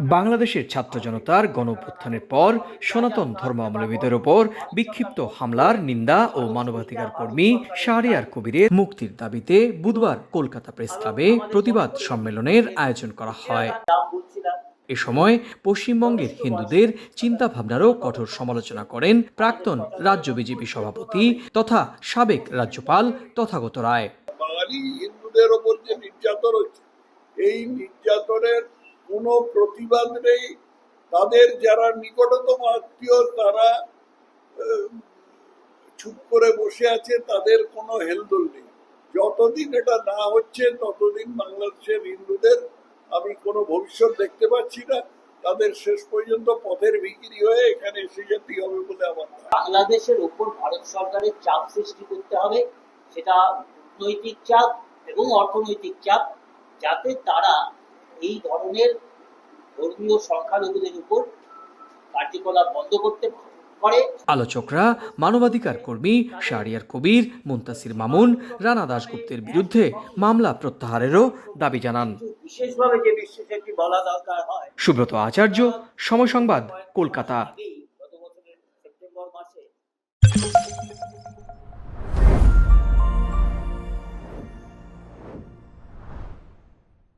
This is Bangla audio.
বাংলাদেশের ছাত্র জনতার গণ অভ্যুত্থানের পর সনাতন ধর্মাবলম্বীদের ওপর বিক্ষিপ্ত হামলার নিন্দা ও মানবাধিকার কর্মী শাহরিয়ার কবিরের মুক্তির দাবিতে বুধবার কলকাতা প্রেস ক্লাবে প্রতিবাদ সম্মেলনের আয়োজন করা হয়। এ সময় পশ্চিমবঙ্গের হিন্দুদের চিন্তা ভাবনারও কঠোর সমালোচনা করেন প্রাক্তন রাজ্য বিজেপি সভাপতি তথা সাবেক রাজ্যপাল তথাগত রায়। বাঙালি হিন্দুদের ওপর যে নির্যাতন হচ্ছে, এই নির্যাতনের কোনো প্রতিবাদ নেই। তাদের যারা নিকটতম আত্মীয়, তারা চুপ করে বসে আছে, তাদের কোনো হেলদোল নেই। যতদিন এটা না হচ্ছে, ততদিন বাংলাদেশের হিন্দুদের আমি কোনো ভবিষ্যৎ দেখতে পাচ্ছি না। তাদের শেষ পর্যন্ত পথের বিক্রি হয়ে এখানে এসে যেতে হবে বলে আমার বাংলাদেশের ওপর ভারত সরকারের চাপ সৃষ্টি করতে হবে, সেটা কূটনৈতিক চাপ এবং অর্থনৈতিক চাপ যাতে তারা এই ধরনের ধর্মীয় সংখ্যালঘুদের উপর কার্যকলাপ বন্ধ করতে পারে। আলোচকরা মানবাধিকার কর্মী শাহরিয়ার কবির মুন্তাসির মামুন রানা দাশগুপ্তের বিরুদ্ধে মামলা প্রত্যাহারেরও দাবি জানান। সুব্রত আচার্য সময় সংবাদ কলকাতা।